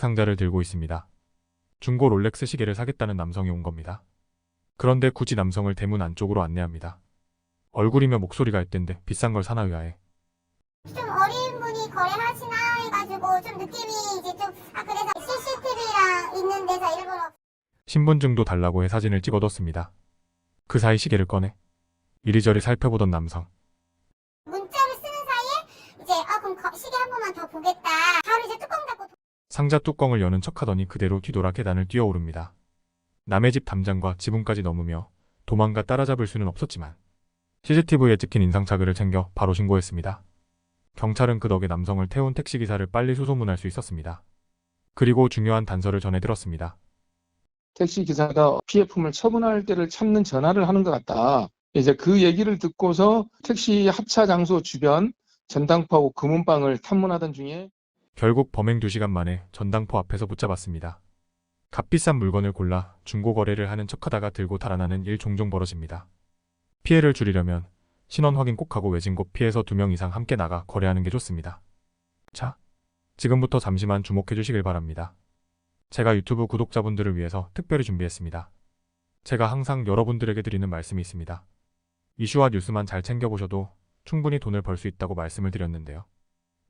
상자를 들고 있습니다. 중고 롤렉스 시계를 사겠다는 남성이 온 겁니다. 그런데 굳이 남성을 대문 안쪽으로 안내합니다. 얼굴이며 목소리가 있던데 비싼 걸 사나 의아해. 좀 어린 분이 거래하시나 해가지고 좀 느낌이 이제 좀 아 그래서 CCTV랑 있는 데서 일부러 신분증도 달라고 해 사진을 찍어 뒀습니다. 그 사이 시계를 꺼내 이리저리 살펴보던 남성. 문자를 쓰는 사이에 이제 아 그럼 거- 시계 한 번만 더 보겠다. 상자 뚜껑을 여는 척하더니 그대로 뒤돌아 계단을 뛰어오릅니다. 남의 집 담장과 지붕까지 넘으며 도망가 따라잡을 수는 없었지만 CCTV에 찍힌 인상착의를 챙겨 바로 신고했습니다. 경찰은 그 덕에 남성을 태운 택시기사를 빨리 수소문할 수 있었습니다. 그리고 중요한 단서를 전해 들었습니다. 택시 기사가 피해품을 처분할 때를 찾는 전화를 하는 것 같다. 이제 그 얘기를 듣고서 택시 합차 장소 주변 전당포하고 금은방을 탐문하던 중에 결국 범행 2시간 만에 전당포 앞에서 붙잡았습니다. 값비싼 물건을 골라 중고 거래를 하는 척하다가 들고 달아나는 일 종종 벌어집니다. 피해를 줄이려면 신원 확인 꼭 하고 외진 곳 피해서 2명 이상 함께 나가 거래하는 게 좋습니다. 자, 지금부터 잠시만 주목해 주시길 바랍니다. 제가 유튜브 구독자분들을 위해서 특별히 준비했습니다. 제가 항상 여러분들에게 드리는 말씀이 있습니다. 이슈와 뉴스만 잘 챙겨보셔도 충분히 돈을 벌 수 있다고 말씀을 드렸는데요.